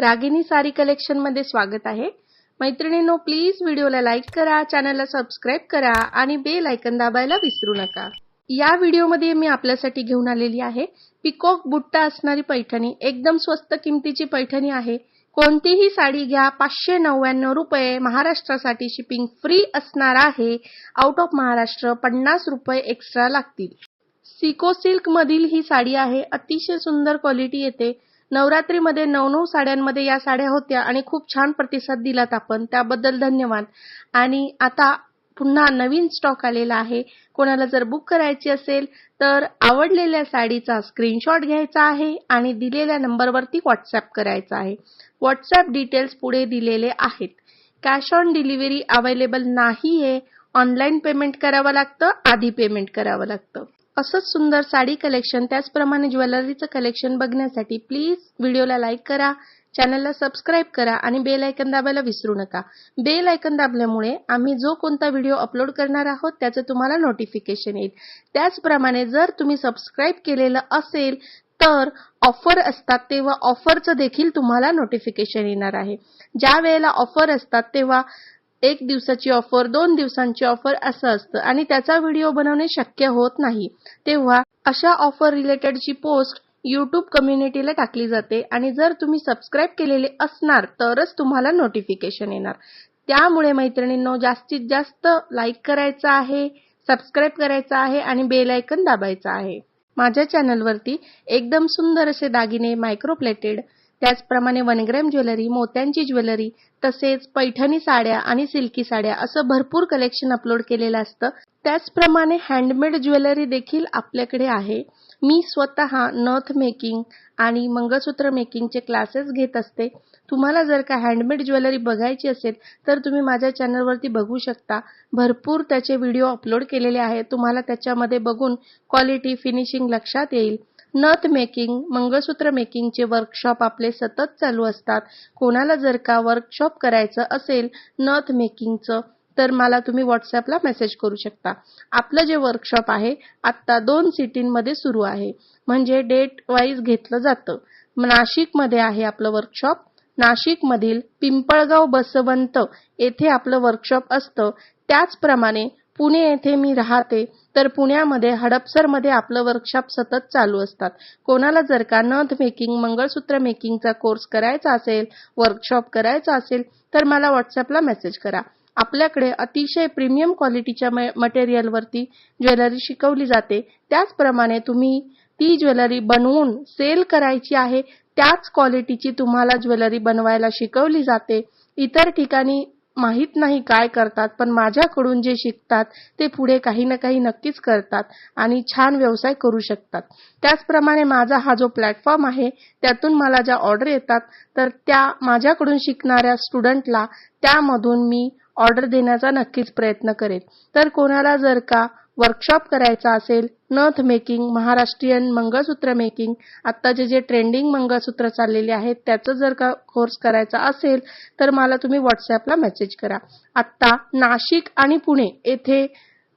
रागिनी सारी कलेक्शनमध्ये स्वागत आहे. मैत्रिणींनो प्लीज व्हिडिओला लाईक करा चॅनलला सबस्क्राईब करा आणि बेल आयकन दाबायला विसरू नका. या व्हिडिओमध्ये मी आपल्यासाठी घेऊन आलेली आहे पिकॉक बुट्टा असणारी पैठणी. एकदम स्वस्त किमतीची पैठणी आहे. कोणतीही साडी घ्या पाचशे नव्याण्णव रुपये महाराष्ट्रासाठी शिपिंग फ्री असणार आहे. आउट ऑफ महाराष्ट्र पन्नास रुपये एक्स्ट्रा लागतील. सिको सिल्क मधील ही साडी आहे. अतिशय सुंदर क्वालिटी येते. नवरात्रीमध्ये नऊ नऊ साड्यांमध्ये या साड्या होत्या आणि खूप छान प्रतिसाद दिलात आपण. त्याबद्दल धन्यवाद. आणि आता पुन्हा नवीन स्टॉक आलेला आहे. कोणाला जर बुक करायची असेल तर आवडलेल्या साडीचा स्क्रीनशॉट घ्यायचा आहे आणि दिलेल्या नंबरवरती व्हॉट्सअप करायचा आहे. व्हॉट्सअप डिटेल्स पुढे दिलेले आहेत. कॅश ऑन डिलिव्हरी अवेलेबल नाही आहे ऑनलाईन पेमेंट करावं लागतं आधी पेमेंट करावं लागतं. असंच सुंदर साडी कलेक्शन त्याचप्रमाणे ज्वेलरीचं कलेक्शन बघण्यासाठी प्लीज व्हिडिओला लाईक करा चॅनलला सबस्क्राईब करा आणि बेल आयकन दाबायला विसरू नका. बेल आयकन दाबल्यामुळे आम्ही जो कोणता व्हिडिओ अपलोड करणार आहोत त्याचं तुम्हाला नोटिफिकेशन येईल. त्याचप्रमाणे जर तुम्ही सबस्क्राईब केलेलं असेल तर ऑफर असतात तेव्हा ऑफरचं देखील तुम्हाला नोटिफिकेशन येणार आहे. ज्या वेळेला ऑफर असतात तेव्हा एक दिवसाची ऑफर दोन दिवसांची ऑफर असं असतं. आणि त्याचा व्हिडिओ बनवणे शक्य होत नाही. तेव्हा अशा ऑफर रिलेटेडची पोस्ट युट्यूब कम्युनिटीला टाकली जाते. आणि जर तुम्ही सबस्क्राईब केलेले असणार तरच तुम्हाला नोटिफिकेशन येणार. त्यामुळे मैत्रिणींनो जास्तीत जास्त लाईक करायचं आहे सबस्क्राईब करायचं आहे आणि बेल आयकन दाबायचं आहे. माझ्या चॅनलवरती एकदम सुंदर असे दागिने मायक्रोप्लेटेड त्याचप्रमाणे वनग्रॅम ज्वेलरी मोत्यांची ज्वेलरी तसेच पैठणी साड्या आणि सिल्की साड्या असं भरपूर कलेक्शन अपलोड केलेलं असतं. त्याचप्रमाणे हँडमेड ज्वेलरी देखील आपल्याकडे आहे. मी स्वतः नथ मेकिंग आणि मंगळसूत्र मेकिंगचे क्लासेस घेत असते. तुम्हाला जर का हँडमेड ज्वेलरी बघायची असेल तर तुम्ही माझ्या चॅनलवरती बघू शकता. भरपूर त्याचे व्हिडिओ अपलोड केलेले आहेत. तुम्हाला त्याच्यामध्ये बघून क्वालिटी फिनिशिंग लक्षात येईल. नथ मेकिंग मंगळसूत्र मेकिंगचे वर्कशॉप आपले सतत चालू असतात. कोणाला जर का वर्कशॉप करायचं असेल नथ मेकिंगचं तर मला तुम्ही व्हॉट्सअपला मेसेज करू शकता. आपलं जे वर्कशॉप आहे आत्ता दोन सिटींमध्ये सुरू आहे. म्हणजे डेट वाईज घेतलं जातं. नाशिकमध्ये आहे आपलं वर्कशॉप नाशिकमधील पिंपळगाव बसवंत येथे आपलं वर्कशॉप असतं. त्याचप्रमाणे पुणे येथे मी राहते तर पुण्यामध्ये हडपसरमध्ये आपलं वर्कशॉप सतत चालू असतात. कोणाला जर का नथ मेकिंग मंगळसूत्र मेकिंगचा कोर्स करायचा असेल वर्कशॉप करायचा असेल तर मला व्हॉट्सअपला मेसेज करा. आपल्याकडे अतिशय प्रीमियम क्वालिटीच्या मटेरियलवरती ज्वेलरी शिकवली जाते. त्याचप्रमाणे तुम्ही ती ज्वेलरी बनवून सेल करायची आहे त्याच क्वालिटीची तुम्हाला ज्वेलरी बनवायला शिकवली जाते. इतर ठिकाणी माहीत नाही काय करतात पण माझ्याकडून जे शिकतात ते पुढे काही ना काही नक्कीच करतात आणि छान व्यवसाय करू शकतात. त्याचप्रमाणे माझा हा जो प्लॅटफॉर्म आहे त्यातून मला ज्या ऑर्डर येतात तर त्या माझ्याकडून शिकणाऱ्या स्टुडंटला त्यामधून मी ऑर्डर देण्याचा नक्कीच प्रयत्न करेन. तर कोणाला जर का वर्कशॉप करायचा असेल नथ मेकिंग महाराष्ट्रीयन मंगळसूत्र मेकिंग आत्ताचे जे जे ट्रेंडिंग मंगळसूत्र चाललेले आहेत त्याचं जर का कोर्स करायचा असेल तर मला तुम्ही व्हॉट्सअपला मेसेज करा. आत्ता नाशिक आणि पुणे येथे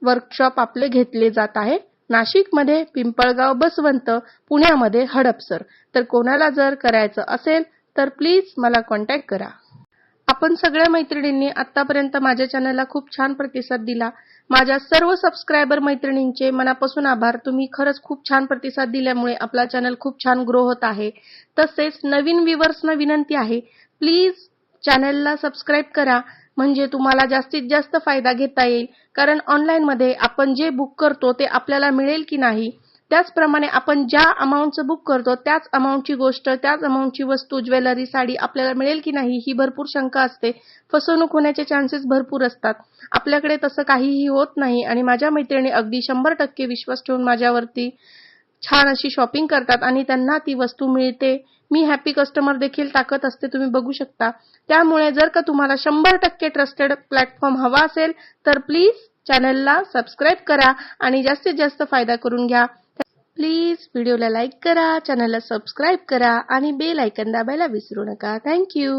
वर्कशॉप आपले घेतले जात आहे. नाशिकमध्ये पिंपळगाव बसवंत पुण्यामध्ये हडपसर. तर कोणाला जर करायचं असेल तर प्लीज मला कॉन्टॅक्ट करा. आपण सगळ्या मैत्रिणींनी आतापर्यंत माझ्या चॅनलला खूप छान प्रतिसाद दिला. माझ्या सर्व सबस्क्रायबर मैत्रिणींचे मनापासून आभार. तुम्ही खरंच खूप छान प्रतिसाद दिल्यामुळे आपला चॅनल खूप छान ग्रो होत आहे. तसेच नवीन व्ह्युअर्सना विनंती आहे प्लीज चॅनलला सबस्क्राईब करा. म्हणजे तुम्हाला जास्तीत जास्त फायदा घेता येईल. कारण ऑनलाईनमध्ये आपण जे बुक करतो ते आपल्याला मिळेल की नाही? त्याचप्रमाणे आपण ज्या अमाऊंटचं बुक करतो त्याच अमाऊंटची गोष्ट त्याच अमाऊंटची वस्तू ज्वेलरी साडी आपल्याला मिळेल की नाही ही भरपूर शंका असते. फसवणूक होण्याचे चान्सेस भरपूर असतात. आपल्याकडे तसं काहीही होत नाही आणि माझ्या मैत्रिणी अगदी शंभर टक्के विश्वास ठेवून माझ्यावरती छान अशी शॉपिंग करतात आणि त्यांना ती वस्तू मिळते. मी हॅपी कस्टमर देखील टाकत असते तुम्ही बघू शकता. त्यामुळे जर का तुम्हाला शंभर टक्के ट्रस्टेड प्लॅटफॉर्म हवा असेल तर प्लीज चॅनलला सबस्क्राईब करा आणि जास्तीत जास्त फायदा करून घ्या. प्लीज व्हिडिओला लाईक करा चॅनलला सबस्क्राईब करा आणि बेल आयकन दाबायला विसरू नका. थँक्यू